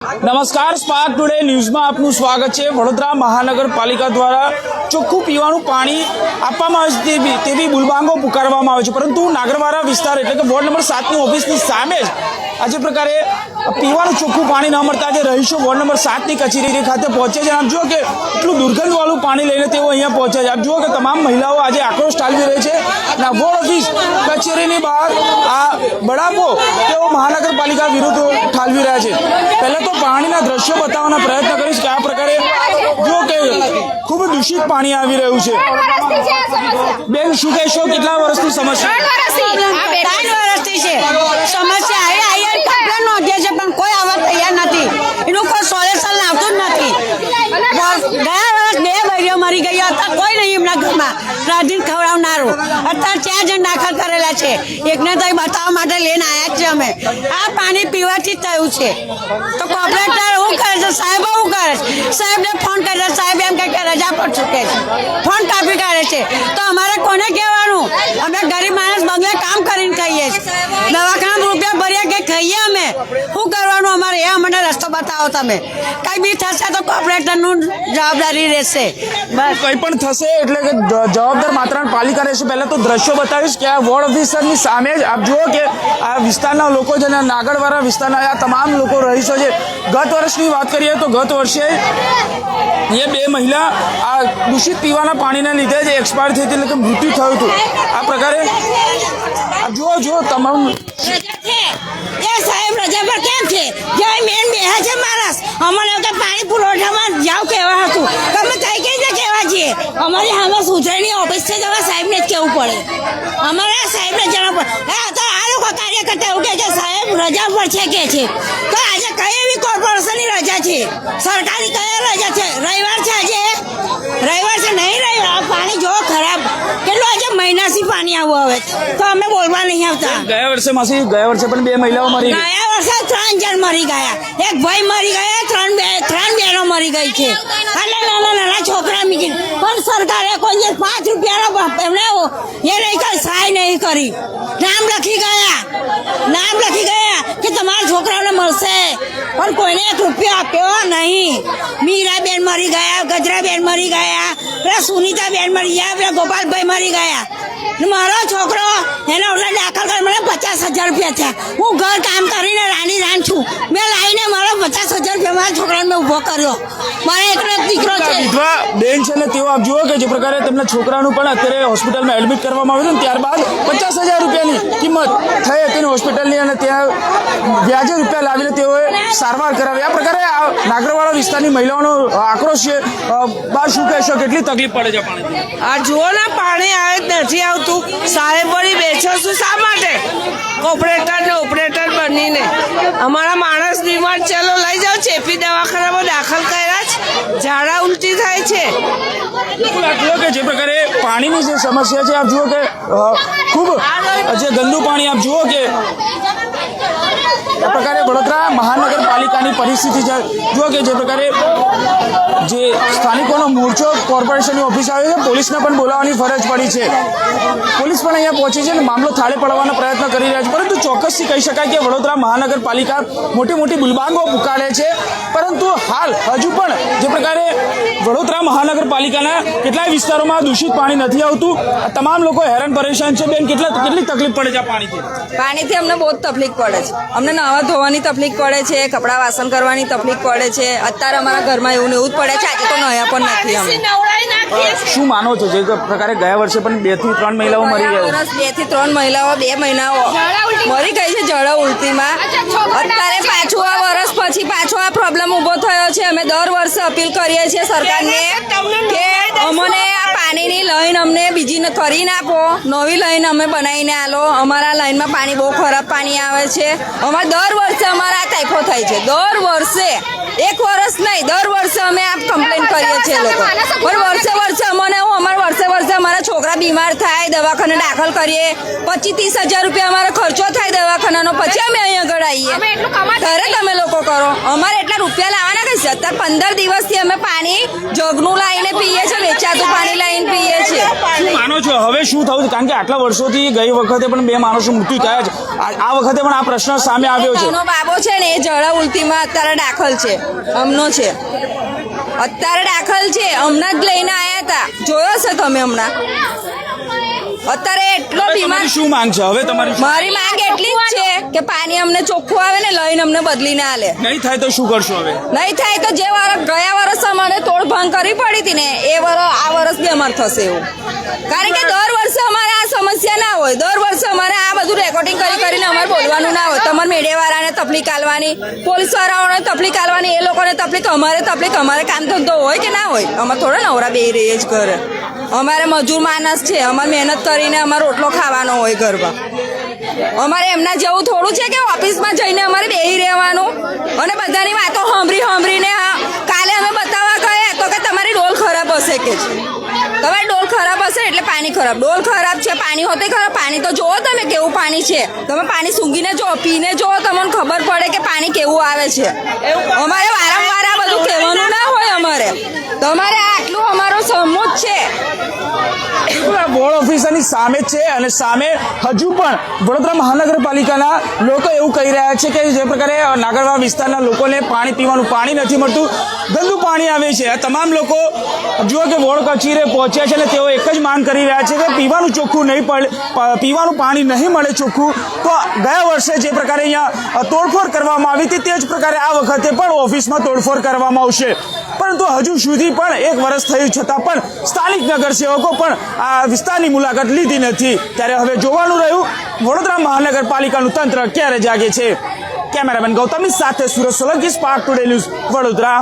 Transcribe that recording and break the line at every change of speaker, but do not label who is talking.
નમસ્કાર, spark today ન્યૂઝમાં આપનું સ્વાગત છે. વડોદરા મહાનગરપાલિકા દ્વારા ચોખ્ખું પીવાનું પાણી આપવામાં આવે છે તેવી તેવી બુલબાંગો પુકારવામાં આવે છે. પરંતુ નાગરવાડા વિસ્તાર એટલે કે વોર્ડ નંબર સાતની ઓફિસની સામે જ આ જે પ્રકારે પીવાનું ચોખ્ખું પાણી ન મળતા જે રહીશો વોર્ડ નંબર સાતની કચેરી ખાતે પહોંચે છે. આપ જુઓ કે એટલું દુર્ગંધવાળું પાણી લઈને તેઓ અહીંયા પહોંચે છે. આપ જુઓ કે તમામ મહિલાઓ આજે આક્રોશ ટાળવી રહી છે. અને વોર્ડ ઓફિસ કચેરીની બહાર આ બળાપો તેઓ મહાનગરપાલિકા વિરુદ્ધ ઠાલવી રહ્યા છે. પહેલાં તો પાણીના દ્રશ્યો બતાવવાનો પ્રયત્ન કરીશ કે આ પ્રકારે જો કે ખૂબ દૂષિત પાણી આવી રહ્યું છે. બેન શું કહેશો? કેટલા વર્ષની સમસ્યા?
ત્રણ વર્ષથી છે. સમસ્યા આવી આવી કમ્પ્લેન નોંધીએ છે પણ કોઈ આવવા તૈયાર નથી એનું કોઈ સોલ્યુશન આવતું જ નથી વર- ગયા વર્ષ બે ભાઈઓ મરી ગઈ હતા કોઈ નહીં એમના ઘરમાં. રાધીન ખવડાવનારું. અત્યારે ચાર જણ દાખલ કરેલા છે. એકને તો બતાવવા માટે લઈને આવ્યા છે અમે. આ પાણી પીવાથી થયું છે. તો કોર્પોરેટર શું કરે છે? સાહેબ શું કરે છે? સાહેબને ફોન કરે સાહેબ એમ પણ કે રજા પર છૂટે છે. ફોન કાપી કાઢે છે. તો અમારે કોને કહેવાનું? અમે ગરીબ માણસ બંગલે કામ કરીને ખાઈએ છીએ. દવાખાના રૂપિયા ભર્યા કે ખાઈએ અમે? શું કરવાનું અમારે? એ અમને રસ્તો બતાવો તમે. કઈ બી થશે તો કોર્પોરેટરનું જવાબદારી રહેશે. બસ.
કંઈ પણ થશે એટલે કે જવાબદાર માત્ર પાલિકા રહેશે. પહેલા તો દ્રશ્યો બતાવીશ કે આ વોર્ડ ઓફિસરની સામે જ આપ જુઓ કે આ વિસ્તારના લોકો છે અને નાગરવાડા વિસ્તારના આ તમામ લોકો રહીશો છે. ગત વર્ષની વાત કરીએ તો ગત વર્ષે એ બે મહિલા આ દૂષિત પીવાના પાણીના લીધે જ એક્સપાયર થઈ હતી, એટલે કે મૃત્યુ થયું હતું. આ પ્રકારે જો જુઓ તમામ
સાહેબ, રજા પર જે પાણી પુરવઠામાં જાવ કેવા હતું. તમે કઈ કઈ રીતે કહેવા છીએ? અમારી સામે સુધરણી ઓફિસ છે જવા સાહેબને જ કહેવું પડે. અમારે સાહેબને જણાવવું પડે. હા તો આ લોકો કાર્યકર્તા એવું કે સાહેબ, રજા પર છે કે છે? તો આજે છે સરકારી કયા રજા છે. રવિવાર છે આજે. રવિવાર છે નહીં રવિવાર? પાણી જો ખરાબ. કેટલું આજે મહિનાથી પાણી આવું આવે તો અમે બોલવા નહીં આવતા.
ગયા વર્ષે માસી ગયા વર્ષે પણ બે મહિલાઓ મરી
ગયા. વર્ષે ત્રણ જણ મરી ગયા. એક ભાઈ મરી ગયા ત્રણ બે ત્રણ બહેનો મરી ગઈ છે. અને નાના નાના છોકરા મીકી. પણ સરકારે કોઈ પાંચ રૂપિયાનો એમને એ નહીં કરી સહાય નહીં કરી. નામ લખી ગયા. નામ લખી ગયા કે તમારા છોકરાઓને મળશે. પણ કોઈને એક રૂપિયો આપ્યો નહીં. મીરાબેન મરી ગયા, ગજરાબેન મરી ગયા, પેલા સુનિતાબેન મરી ગયા, પેલા ગોપાલભાઈ મરી ગયા. મારો છોકરો, એને ઓલા દાખલ કરી મને પચાસ હજાર રૂપિયા થયા. હું ઘર કામ કરીને રાની રાન છું. મેં લાવીને મારો પચાસ હજાર રૂપિયા મારા છોકરાને ઊભો કર્યો. મારા એકનો એક દીકરો છે.
વિધવા બેન છે ને તેઓ આપ જુઓ કે જે પ્રકારે તેમના છોકરાનું પણ અત્યારે હોસ્પિટલમાં એડમિટ કરવામાં આવ્યું ને ત્યારબાદ પચાસ હજાર રૂપિયાની કિંમત થઈ હતી હોસ્પિટલની અને ત્યાં વ્યાજે રૂપિયા લાવીને તેઓએ સારવાર કરાવી. આ પ્રકારે આ નાગરવાડા વિસ્તારની મહિલાઓનો આક્રોશ છે. બહાર શું કહેશો? કેટલી તકલીફ પડે છે પાણી
આ જુઓ ને પાણી આવે જ નથી આવતું. સાહેબ વળી બેસો શું શા માટે? ઓપરેટર ને ઓપરેટર બનીને અમારા માણસ બીમાર ચલો, લઈ જાઓ, ચેપી દવાખાનામાં દાખલ કર્યા છે ઝાડા ઉલટી થાય છે.
બિલકુલ આપ કે જે પ્રકારે પાણીની જે સમસ્યા છે, આપ જુઓ કે ખૂબ જે ગંદુ પાણી આપ જુઓ કે પ્રકારે વડોદરા મહાનગરપાલિકાની પરિસ્થિતિ જુઓ કે જે પ્રકારે જે સ્થાનિકોનો મોરચો કોર્પોરેશનની ઓફિસ આવ્યો છે, પોલીસને પણ બોલાવવાની ફરજ પડી છે. પોલીસ પણ અહીંયા પહોંચી છે અને મામલો થાળે પડવાનો પ્રયત્ન કરી રહ્યા છે. પરંતુ ચોક્કસથી કહી શકાય કે વડોદરા મહાનગરપાલિકા મોટી મોટી બુલબાંગો પુકારે છે. પરંતુ હાલ હજુ પણ જે પ્રકારે વડોદરા મહાનગરપાલિકાના કેટલાય વિસ્તારોમાં દૂષિત પાણી નથી આવતું. તમામ લોકો હેરાન પરેશાન છે. બેન, કેટલા કેટલી તકલીફ પડે છે પાણીથી?
પાણીથી અમને બહુ જ તકલીફ પડે છે. અમને નાવા ધોવાની તકલીફ પડે છે કપડાં વાસણ કરવાની તકલીફ પડે છે. અત્યારે અમારા ઘરમાં એવું ને એવું જ પડે છે આજે તો નયા પણ નથી અમે.
શું માનો છો? જે પ્રકારે ગયા વર્ષે પણ બેથી ત્રણ મહિલાઓ મરી ગયા
વર્ષ બેથી ત્રણ મહિલાઓ બે મહિનાઓ મરી ગઈ છે જળ ઉલટીમાં. અત્યારે પાછું આ વર્ષ પછી પાછો આ પ્રોબ્લેમ ઊભો થયો છે. અમે દર વર્ષે અપીલ કરીએ છીએ સરકારને કે અમને પાણીની લાઈન અમને બીજી કરી નાખો. નવી લાઈન અમે બનાવીને આલો. અમારા લાઈનમાં પાણી બહુ ખરાબ પાણી આવે છે. અમારે દર વર્ષે અમારા તાઇફો થાય છે. દર વર્ષે એક વર્ષ નહીં દર વર્ષે અમે આ કમ્પ્લેન કરીએ છીએ લોકો. પણ વર્ષે વર્ષે અમને હું અમારે વર્ષે વર્ષે અમારા છોકરા બીમાર થાય દવાખાને દાખલ કરીએ. પચીસ ત્રીસ હજાર રૂપિયા અમારો ખર્ચો થાય દવાખાનાનો. પછી અમે અહીંયા આગળ આવીએ. ઘરે તમે લોકો કરો? અમારે એટલા રૂપિયા લાવવાના કઈ સત્તર પંદર દિવસથી અમે પાણી જગનું લાવીને પીએ છીએ વેચાતું પાણી લાવીને પીએ છીએ.
માનો છો? હવે શું થયું? કારણ કે આટલા વર્ષોથી ગઈ વખતે પણ બે માણસો મૃત્યુ થયા છે. આ વખતે પણ આ પ્રશ્ન સામે આવ્યો છે.
બાબો છે ને એ જળા ઉલટીમાં અત્યારે દાખલ છે. હમનો છે. અત્યારે દાખલ છે. હમણાં જ લઈને આવ્યા હતા જોયો છે તમે હમણાં? અત્યારે એટલો બીમાર
શું માંગ છે? હવે તમારી
મારી માંગ એટલી જ છે કે પાણી અમને ચોખ્ખું આવે ને લઈને અમને બદલીને આલે.
નહીં થાય તો શું કરશો હવે?
નહીં થાય તો જે વરસ ગયા વર્ષ અમારે તોડભંગ કરવી પડી હતી ને એ વરસ આ વર્ષ બી અમારે થશે એવું. કારણ કે દર વર્ષે અમારે આ સમસ્યા ના હોય. દર વર્ષે અમારે આ બધું રેકોર્ડિંગ કરી કરીને અમારે બોલવાનું ના હોય. તમારે મીડિયાવાળાને તકલીફ આલવાની પોલીસવાળાઓને તકલીફ આલવાની એ લોકોને તકલીફ અમારે તકલીફ અમારે કામ ધંધો હોય કે ના હોય. અમારે થોડા નવરા બે રહીએ જ ઘરે. અમારે મજૂર માણસ છે. અમારે મહેનત કરીને અમારે રોટલો ખાવાનો હોય ઘરમાં. અમારે એમના જેવું થોડું છે કે ઓફિસમાં જઈને અમારે બેહી રહેવાનું. અને બધાની વાતો સાંભળી સાંભળીને કાલે અમે બતાવવા ગયા તો કે તમારી ડોલ ખરાબ હશે કે છે. તમારી ડોલ ખરાબ હશે એટલે પાણી ખરાબ. ડોલ ખરાબ છે, પાણી હોતે ખરાબ. પાણી તો જુઓ તમે કેવું પાણી છે. તમે પાણી સૂંઘીને જુઓ, પીને જુઓ, તમને ખબર પડે કે પાણી કેવું આવે છે. અમારે વારંવાર આ બધું કહેવાનું ના હોય અમારે. તમારે આટલું અમારો સમૂહ છે.
બોર્ડ ઓફિસરની સામે છે અને સામે હજુ પણ વડોદરા મહાનગરપાલિકાના લોકો એવું કહી રહ્યા છે કે જે પ્રકારે નાગરવા વિસ્તારના લોકોને પાણી પીવાનું પાણી નથી મળતું. ગંદુ પાણી આવે છે. આ તમામ લોકો જુઓ કે બોર્ડ કચેરીએ પહોંચ્યા છે અને તેઓ એક જ માંગ કરી રહ્યા છે કે પીવાનું ચોખ્ખું નહીં પડે પીવાનું પાણી નહીં મળે ચોખ્ખું. તો ગયા વર્ષે જે પ્રકારે અહીંયા તોડફોડ કરવામાં આવી હતી, તે જ પ્રકારે આ વખતે પણ ઓફિસમાં તોડફોડ કરવામાં આવશે. પરંતુ હજુ સુધી પણ એક વર્ષ થયું છતાં પણ સ્થાનિક નગરસેવકો પણ આ વિસ્તારની મુલાકાત લીધી નથી. ત્યારે હવે જોવાનું રહ્યું, વડોદરા મહાનગરપાલિકાનું તંત્ર ક્યારે જાગે છે? કેમેરામેન ગૌતમની સાથે Surat Solanki spark today news Vadodara.